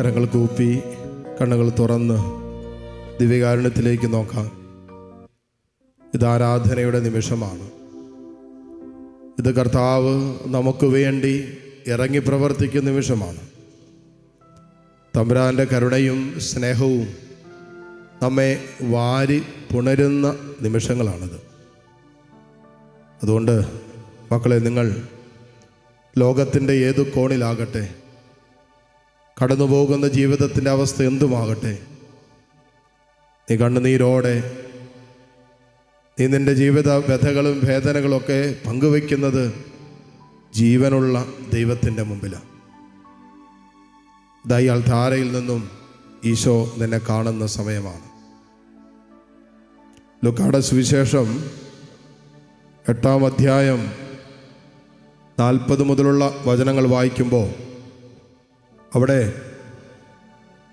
കരങ്ങൾ കൂപ്പി കണ്ണുകൾ തുറന്ന് ദിവ്യകാരുണ്യത്തിലേക്ക് നോക്കാം. ഇത് ആരാധനയുടെ നിമിഷമാണ്. ഇത് കർത്താവ് നമുക്ക് വേണ്ടി ഇറങ്ങി പ്രവർത്തിക്കുന്ന നിമിഷമാണ്. തമ്പുരാന്റെ കരുണയും സ്നേഹവും നമ്മെ വാരി പുണരുന്ന നിമിഷങ്ങളാണിത്. അതുകൊണ്ട് മക്കളെ നിങ്ങൾ ലോകത്തിന്റെ ഏത് കോണിലാകട്ടെ കടന്നു പോകുന്ന ജീവിതത്തിന്റെ അവസ്ഥ എന്തുമാകട്ടെ? നീ കണ്ണുനീരോടെ നീ നിന്റെ ജീവിത വ്യഥകളും വേദനകളൊക്കെ പങ്കുവയ്ക്കുന്നത് ജീവനുള്ള ദൈവത്തിന്റെ മുമ്പിലാണ്. ദയാൾ ധാരയിൽ നിന്നും ഈശോ നിന്നെ കാണുന്ന സമയമാണ്. ലുക്കാട സുവിശേഷം എട്ടാം അധ്യായം നാൽപ്പത് മുതലുള്ള വചനങ്ങൾ വായിക്കുമ്പോൾ അവിടെ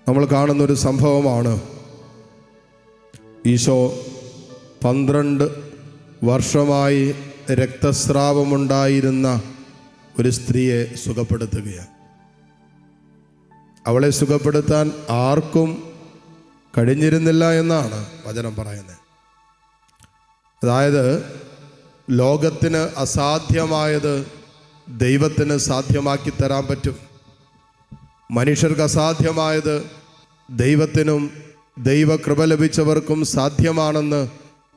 നമ്മൾ കാണുന്നൊരു സംഭവമാണ്. ഈശോ പന്ത്രണ്ട് വർഷമായി രക്തസ്രാവമുണ്ടായിരുന്ന ഒരു സ്ത്രീയെ സുഖപ്പെടുത്തുകയാണ്. അവളെ സുഖപ്പെടുത്താൻ ആർക്കും കഴിഞ്ഞിരുന്നില്ല എന്നാണ് വചനം പറയുന്നത്. അതായത് ലോകത്തിന് അസാധ്യമായത് ദൈവത്തിന് സാധ്യമാക്കി തരാൻ പറ്റും. മനുഷ്യർക്ക് അസാധ്യമായത് ദൈവത്തിനും ദൈവകൃപ ലഭിച്ചവർക്കും സാധ്യമാണെന്ന്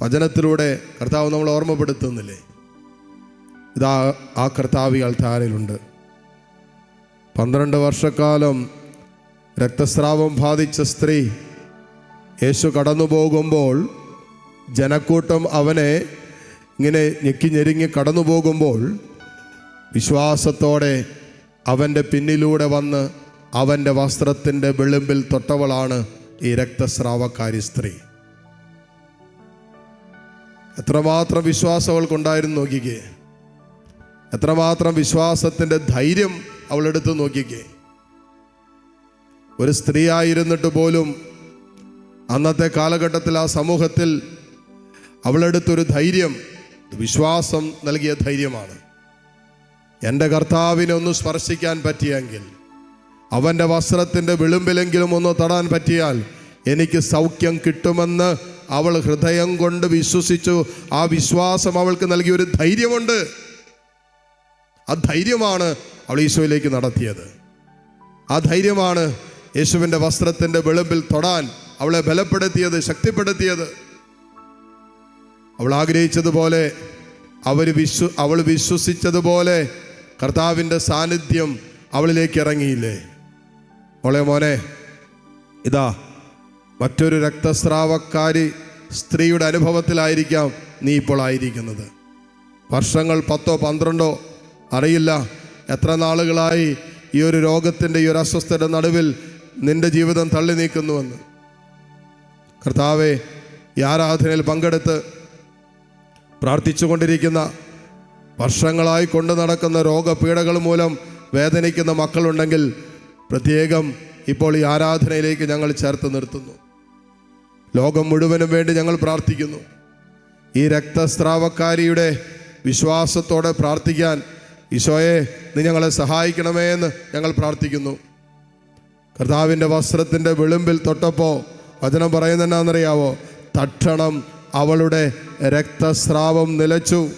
വചനത്തിലൂടെ കർത്താവ് നമ്മൾ ഓർമ്മപ്പെടുത്തുന്നില്ലേ? ഇതാ ആ കർത്താവ് ഈ പന്ത്രണ്ട് വർഷക്കാലം രക്തസ്രാവം ബാധിച്ച സ്ത്രീ യേശു കടന്നു പോകുമ്പോൾ ജനക്കൂട്ടം അവനെ ഇങ്ങനെ ഞെക്കി ഞെരുങ്ങി കടന്നു പോകുമ്പോൾ വിശ്വാസത്തോടെ അവന്റെ പിന്നിലൂടെ വന്ന് അവന്റെ വസ്ത്രത്തിന്റെ വിളിമ്പിൽ തൊട്ടവളാണ് ഈ രക്തസ്രാവക്കാരി സ്ത്രീ. എത്രമാത്രം വിശ്വാസം അവൾക്കുണ്ടായിരുന്നു നോക്കിക്കേ. എത്രമാത്രം വിശ്വാസത്തിന്റെ ധൈര്യം അവളെടുത്ത് നോക്കിക്കേ. ഒരു സ്ത്രീ ആയിരുന്നിട്ട് പോലും അന്നത്തെ കാലഘട്ടത്തിൽ ആ സമൂഹത്തിൽ അവളെടുത്തൊരു ധൈര്യം വിശ്വാസം നൽകിയ ധൈര്യമാണ്. എന്റെ കർത്താവിനെ ഒന്ന് സ്പർശിക്കാൻ പറ്റിയെങ്കിൽ അവന്റെ വസ്ത്രത്തിന്റെ വിളുമ്പിലെങ്കിലും ഒന്ന് തൊടാൻ പറ്റിയാൽ എനിക്ക് സൗഖ്യം കിട്ടുമെന്ന് അവൾ ഹൃദയം കൊണ്ട് വിശ്വസിച്ചു. ആ വിശ്വാസം അവൾക്ക് നൽകിയ ഒരു ധൈര്യമുണ്ട്. ആ ധൈര്യമാണ് അവൾ ഈശോയിലേക്ക് നടത്തിയത്. ആ ധൈര്യമാണ് യേശുവിന്റെ വസ്ത്രത്തിന്റെ വിളുമ്പിൽ തൊടാൻ അവളെ ബലപ്പെടുത്തിയത് ശക്തിപ്പെടുത്തിയത്. അവൾ ആഗ്രഹിച്ചതുപോലെ അവർ വിശ്വ അവൾ വിശ്വസിച്ചതുപോലെ കർത്താവിന്റെ സാന്നിധ്യം അവളിലേക്ക് ഇറങ്ങിയില്ലേ? മോളെ മോനെ ഇതാ മറ്റൊരു രക്തസ്രാവക്കാരി സ്ത്രീയുടെ അനുഭവത്തിലായിരിക്കാം നീ ഇപ്പോൾ ആയിരിക്കുന്നത്. വർഷങ്ങൾ പത്തോ പന്ത്രണ്ടോ അറിയില്ല എത്ര നാളുകളായി ഈ ഒരു രോഗത്തിന്റെ ഈ ഒരു അസ്വസ്ഥയുടെ നടുവിൽ നിന്റെ ജീവിതം തള്ളി നീക്കുന്നുവെന്ന്. കർത്താവെ ഈ ആരാധനയിൽ പങ്കെടുത്ത് പ്രാർത്ഥിച്ചുകൊണ്ടിരിക്കുന്ന വർഷങ്ങളായി കൊണ്ടു നടക്കുന്ന രോഗപീഠകൾ മൂലം വേദനിക്കുന്ന മക്കളുണ്ടെങ്കിൽ പ്രത്യേകം ഇപ്പോൾ ഈ ആരാധനയിലേക്ക് ഞങ്ങൾ ചേർത്ത് നിർത്തുന്നു. ലോകം മുഴുവനും വേണ്ടി ഞങ്ങൾ പ്രാർത്ഥിക്കുന്നു. ഈ രക്തസ്രാവക്കാരിയുടെ വിശ്വാസത്തോടെ പ്രാർത്ഥിക്കാൻ ഈശോയെ നീ ഞങ്ങളെ സഹായിക്കണമേ എന്ന് ഞങ്ങൾ പ്രാർത്ഥിക്കുന്നു. കർത്താവിന്റെ വസ്ത്രത്തിന്റെ വിളിമ്പിൽ തൊട്ടപ്പോൾ വചനം പറയുന്നത് എന്നാണെന്നറിയാവോ തക്ഷണം അവളുടെ രക്തസ്രാവം നിലച്ചു.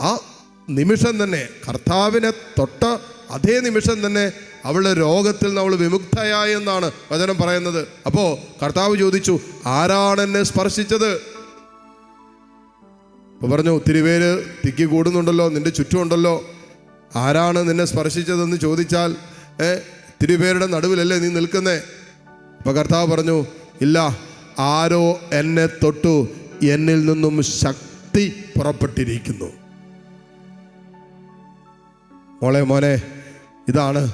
ആ നിമിഷം തന്നെ കർത്താവിനെ തൊട്ട അതേ നിമിഷം തന്നെ അവളുടെ രോഗത്തിൽ നിന്ന് അവൾ വിമുക്തയായി എന്നാണ് വചനം പറയുന്നത്. അപ്പോൾ കർത്താവ് ചോദിച്ചു ആരാണ് എന്നെ സ്പർശിച്ചത്? അപ്പോൾ പറഞ്ഞു ഒത്തിരി പേര് തിക്കി കൂടുന്നുണ്ടല്ലോ നിന്റെ ചുറ്റുമുണ്ടല്ലോ. ആരാണ് നിന്നെ സ്പർശിച്ചതെന്ന് ചോദിച്ചാൽ ഏ ഒത്തിരി പേരുടെ നടുവിലല്ലേ നീ നിൽക്കുന്നേ? അപ്പോൾ കർത്താവ് പറഞ്ഞു ഇല്ല ആരോ എന്നെ തൊട്ടു എന്നിൽ നിന്നും ശക്തി പുറപ്പെട്ടിരിക്കുന്നു. മോളെ മോനെ ഇതാണ്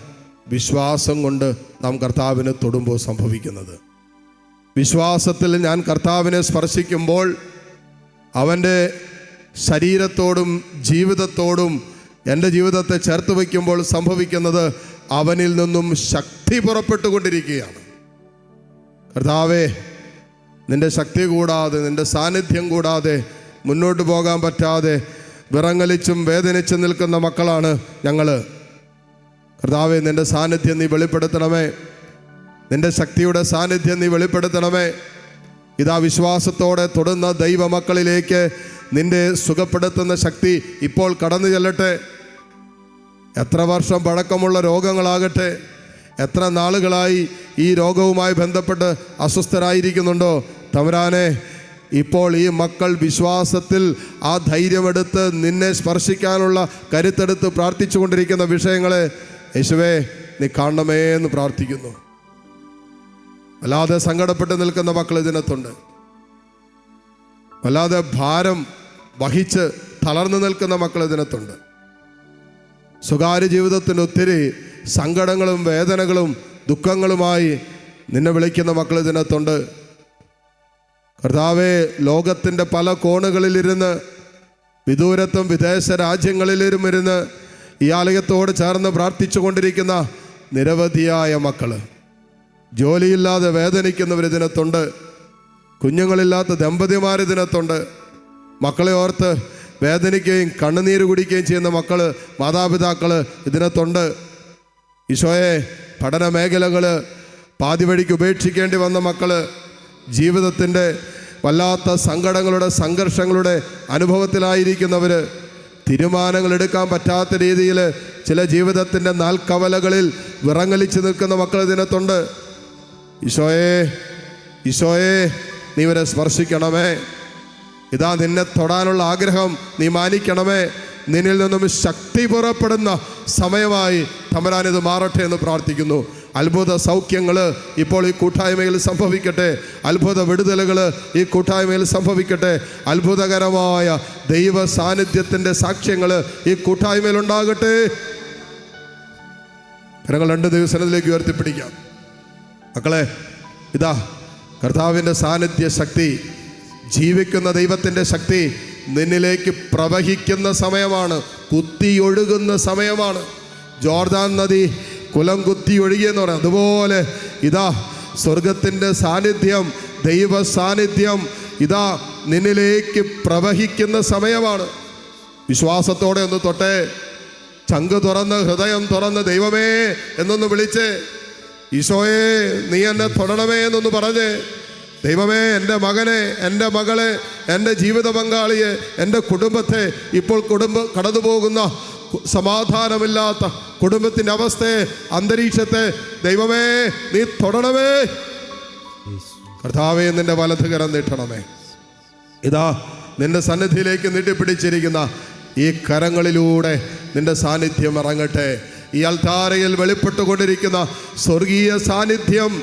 വിശ്വാസം കൊണ്ട് നാം കർത്താവിനെ തൊടുമ്പോൾ സംഭവിക്കുന്നത്. വിശ്വാസത്തിൽ ഞാൻ കർത്താവിനെ സ്പർശിക്കുമ്പോൾ അവന്റെ ശരീരത്തോടും ജീവിതത്തോടും എന്റെ ജീവിതത്തെ ചേർത്ത് വയ്ക്കുമ്പോൾ സംഭവിക്കുന്നത് അവനിൽ നിന്നും ശക്തി പുറപ്പെട്ടുകൊണ്ടിരിക്കുകയാണ്. കർത്താവേ നിന്റെ ശക്തി കൂടാതെ നിന്റെ സാന്നിധ്യം കൂടാതെ മുന്നോട്ട് പോകാൻ പറ്റാതെ വിറങ്ങലിച്ചും വേദനിച്ചും നിൽക്കുന്ന മക്കളാണ് ഞങ്ങൾ കർത്താവെ നിന്റെ സാന്നിധ്യം നീ വെളിപ്പെടുത്തണമേ. നിന്റെ ശക്തിയുടെ സാന്നിധ്യം നീ വെളിപ്പെടുത്തണമേ. ഇതാ വിശ്വാസത്തോടെ തൊടുന്ന ദൈവമക്കളിലേക്ക് നിന്റെ സുഖപ്പെടുത്തുന്ന ശക്തി ഇപ്പോൾ കടന്നു ചെല്ലട്ടെ. എത്ര വർഷം പഴക്കമുള്ള രോഗങ്ങളാകട്ടെ. എത്ര നാളുകളായി ഈ രോഗവുമായി ബന്ധപ്പെട്ട് അസ്വസ്ഥരായിരിക്കുന്നുണ്ടോ? തമരാനെ ഇപ്പോൾ ഈ മക്കൾ വിശ്വാസത്തിൽ ആ ധൈര്യമെടുത്ത് നിന്നെ സ്പർശിക്കാനുള്ള കരുത്തെടുത്ത് പ്രാർത്ഥിച്ചുകൊണ്ടിരിക്കുന്ന വിഷയങ്ങളെ യേശുവേ നീ കാണണമേ എന്ന് പ്രാർത്ഥിക്കുന്നു. വല്ലാതെ സങ്കടപ്പെട്ട് നിൽക്കുന്ന മക്കൾ ഇതിനകത്തുണ്ട്. വല്ലാതെ ഭാരം വഹിച്ച് തളർന്നു നിൽക്കുന്ന മക്കൾ ഇതിനകത്തുണ്ട്. സ്വകാര്യ ജീവിതത്തിന് ഒത്തിരി സങ്കടങ്ങളും വേദനകളും ദുഃഖങ്ങളുമായി നിന്നെ വിളിക്കുന്ന മക്കൾ ഇതിനകത്തുണ്ട്. കർത്താവെ ലോകത്തിന്റെ പല കോണുകളിലിരുന്ന് വിദൂരത്തും വിദേശ രാജ്യങ്ങളിലും ഇരുന്ന് ഈ ആലയത്തോട് ചേർന്ന് പ്രാർത്ഥിച്ചു കൊണ്ടിരിക്കുന്ന നിരവധിയായ മക്കൾ ജോലിയില്ലാതെ വേദനിക്കുന്നവർ ഇതിനകത്തുണ്ട്. കുഞ്ഞുങ്ങളില്ലാത്ത ദമ്പതിമാർ ഇതിനകത്തുണ്ട്. മക്കളെ ഓർത്ത് വേദനിക്കുകയും കണ്ണുനീര് കുടിക്കുകയും ചെയ്യുന്ന മക്കൾ മാതാപിതാക്കൾ ഇതിനകത്തുണ്ട്. ഈശോയെ പഠന മേഖലകൾ പാതിവഴിക്ക് ഉപേക്ഷിക്കേണ്ടി വന്ന മക്കൾ ജീവിതത്തിന്റെ വല്ലാത്ത സങ്കടങ്ങളുടെ സംഘർഷങ്ങളുടെ അനുഭവത്തിലായിരിക്കുന്നവർ തീരുമാനങ്ങൾ എടുക്കാൻ പറ്റാത്ത രീതിയിൽ ചില ജീവിതത്തിന്റെ നാൽക്കവലകളിൽ വിറങ്ങലിച്ച് നിൽക്കുന്ന മക്കൾ ഇതിനകത്തുണ്ട്. ഈശോയെ ഈശോയെ നീ ഇവരെ സ്പർശിക്കണമേ. ഇതാ നിന്നെ തൊടാനുള്ള ആഗ്രഹം നീ മാനിക്കണമേ. നിന്നിൽ നിന്നും ശക്തി പുറപ്പെടുന്ന സമയമായി തമരാൻ ഇത് മാറട്ടെ എന്ന് പ്രാർത്ഥിക്കുന്നു. അത്ഭുത സൗഖ്യങ്ങൾ ഇപ്പോൾ ഈ കൂട്ടായ്മയിൽ സംഭവിക്കട്ടെ. അത്ഭുത വിടുതലുകൾ ഈ കൂട്ടായ്മയിൽ സംഭവിക്കട്ടെ. അത്ഭുതകരമായ ദൈവ സാന്നിധ്യത്തിന്റെ സാക്ഷ്യങ്ങൾ ഈ കൂട്ടായ്മയിൽ ഉണ്ടാകട്ടെ. കരങ്ങൾ രണ്ട് ദിവസത്തിലേക്ക് ഉയർത്തിപ്പിടിക്കാം. മക്കളെ ഇതാ കർത്താവിന്റെ സാന്നിധ്യ ശക്തി ജീവിക്കുന്ന ദൈവത്തിന്റെ ശക്തി നിന്നിലേക്ക് പ്രവഹിക്കുന്ന സമയമാണ്. കുത്തിയൊഴുകുന്ന സമയമാണ്. ജോർദാൻ നദി കുലം കുത്തി ഒഴുകിയെന്ന് പറയാം. അതുപോലെ ഇതാ സ്വർഗത്തിന്റെ സാന്നിധ്യം ദൈവ സാന്നിധ്യം ഇതാ നിന്നിലേക്ക് പ്രവഹിക്കുന്ന സമയമാണ്. വിശ്വാസത്തോടെ ഒന്ന് തൊട്ടെ ചങ്ക് തുറന്ന് ഹൃദയം തുറന്ന് ദൈവമേ എന്നൊന്ന് വിളിച്ച് ഈശോയെ നീ എന്നെ തൊടണമേ എന്നൊന്ന് പറഞ്ഞ് ദൈവമേ എന്റെ മകനെ എന്റെ മകളെ എന്റെ ജീവിത പങ്കാളിയെ എന്റെ കുടുംബത്തെ ഇപ്പോൾ കുടുംബം കടന്നു പോകുന്ന സമാധാനമില്ലാത്ത കുടുംബത്തിന്റെ അവസ്ഥയെ അന്തരീക്ഷത്തെ ദൈവമേ നീ തൊടണമേ. കർത്താവേ നിന്റെ വലത് കരം നീട്ടണമേ. ഇതാ നിന്റെ സന്നിധിയിലേക്ക് നീട്ടിപ്പിടിച്ചിരിക്കുന്ന ഈ കരങ്ങളിലൂടെ നിന്റെ സാന്നിധ്യം ഇറങ്ങട്ടെ. ഈ അൽത്താരയിൽ വെളിപ്പെട്ടുകൊണ്ടിരിക്കുന്ന സ്വർഗീയ സാന്നിധ്യം.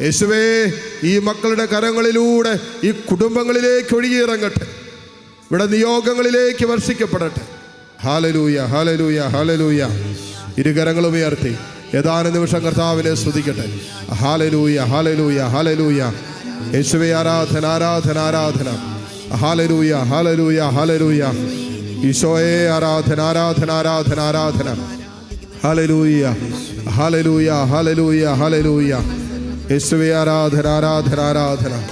യേശുവേ ഈ മക്കളുടെ കരങ്ങളിലൂടെ ഈ കുടുംബങ്ങളിലേക്ക് ഒഴുകിയിറങ്ങട്ടെ. ഇവിടെ നിയോഗങ്ങളിലേക്ക് വർഷിക്കപ്പെടട്ടെ. Hallelujah hallelujah hallelujah. ഇരുകരങ്ങളും ഉയർത്തി. ഏതാനും നിമിഷം കർത്താവിനെ സ്തുതിക്കട്ടെ. ഹാലലൂയ ഹാലലൂയ ഹാലലൂയ. യേശുവെ ആരാധന ആരാധന ആരാധന. ഹാലലൂയ ഹാലലൂയ ഹാലലൂയ. ഈശോയെ ആരാധന ആരാധന ആരാധന ആരാധന. ഹാലലൂയ ഹാലലൂയ ഹാലലൂയ ഹാലലൂയ. യേശുവെ ആരാധന ആരാധന ആരാധന.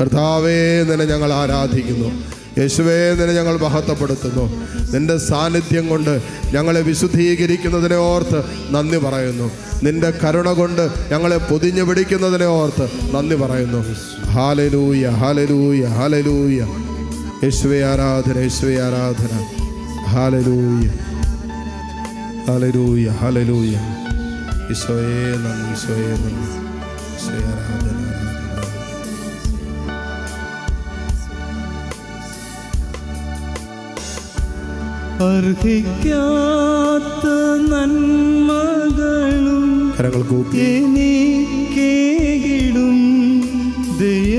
കർത്താവേ നിന്നെ ഞങ്ങൾ ആരാധിക്കുന്നു. യേശുവേ നിന്നെ ഞങ്ങൾ മഹത്വപ്പെടുത്തുന്നു. നിന്റെ സാന്നിധ്യം കൊണ്ട് ഞങ്ങളെ വിശുദ്ധീകരിക്കുന്നതിനെ ഓർത്ത് നന്ദി പറയുന്നു. നിന്റെ കരുണ കൊണ്ട് ഞങ്ങളെ പൊതിഞ്ഞു പിടിക്കുന്നതിനെ ഓർത്ത് നന്ദി പറയുന്നു. ഹാലലൂയ ഹാലലൂയ ഹാലലൂയ യേശുവെ ആരാധന യേശുവെ ആരാധന. ഹാലലൂയ ഹാലലൂയ ഹാലലൂയ ഈശോയേ നന്ദി ഈശോയേ നന്ദി. ഈശോയെ അർഹിക്കാത്ത നന്മകളും കരങ്ങൾ കൂപ്പി എനിക്കേകിടും ദയാനിധി.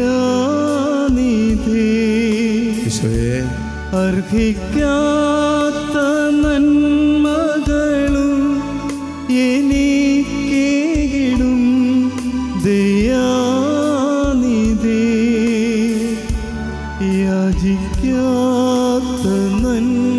അർഹിക്കാത്ത നന്മകളും എനിക്കേകിടും ദയാനിധി. യാചിക്കാത്ത നന്മകൾ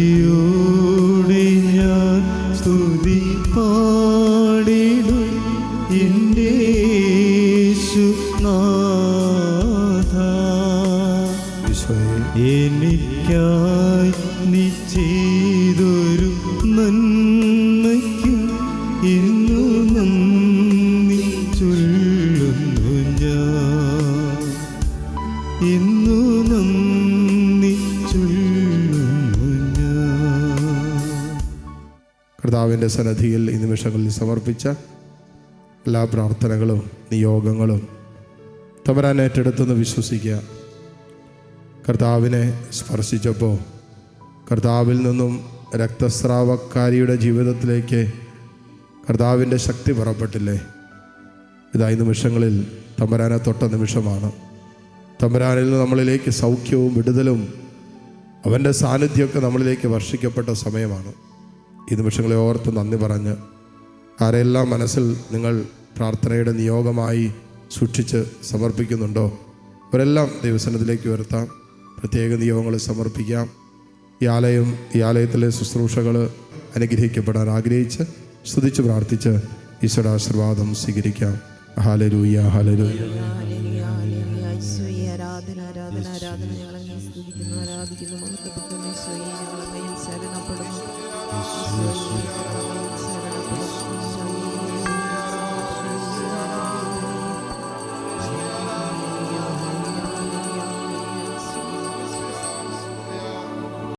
ഇന്നു ഞാൻ. ഇന്നു ഞാൻ. കർത്താവിന്റെ സന്നദ്ധിയിൽ ഈ നിമിഷങ്ങളിൽ സമർപ്പിച്ച എല്ലാ പ്രാർത്ഥനകളും നിയോഗങ്ങളും തവരാൻ ഏറ്റെടുത്തെന്ന് വിശ്വസിക്കുക. കർത്താവിനെ സ്പർശിച്ചപ്പോൾ കർത്താവിൽ നിന്നും രക്തസ്രാവക്കാരിയുടെ ജീവിതത്തിലേക്ക് കർത്താവിന്റെ ശക്തി പുറപ്പെട്ടില്ലേ? ഇതായി നിമിഷങ്ങളിൽ തമ്പരാനെ തൊട്ട നിമിഷമാണ്. തമ്പരാനിൽ നിന്ന് നമ്മളിലേക്ക് സൗഖ്യവും വിടുതലും അവന്റെ സാന്നിധ്യമൊക്കെ നമ്മളിലേക്ക് വർഷിക്കപ്പെട്ട സമയമാണ്. ഈ നിമിഷങ്ങളെ ഓർത്ത് നന്ദി പറഞ്ഞ് ആരെല്ലാം മനസ്സിൽ നിങ്ങൾ പ്രാർത്ഥനയുടെ നിയോഗമായി സൂക്ഷിച്ച് സമർപ്പിക്കുന്നുണ്ടോ? അവരെല്ലാം ദൈവസനത്തിലേക്ക് ഉയർത്താം. പ്രത്യേക നിയോഗങ്ങൾ സമർപ്പിക്കാം. ഈ ആലയം ഈ ആലയത്തിലെ ശുശ്രൂഷകൾ അനുഗ്രഹിക്കപ്പെടാൻ ആഗ്രഹിച്ച് സ്തുതിച്ച് പ്രാർത്ഥിച്ച് ഈശ്വരുടെ ആശീർവാദം സ്വീകരിക്കാം ഹാലരൂയ ഹാലരൂയ ശരണപ്പെടുന്നു.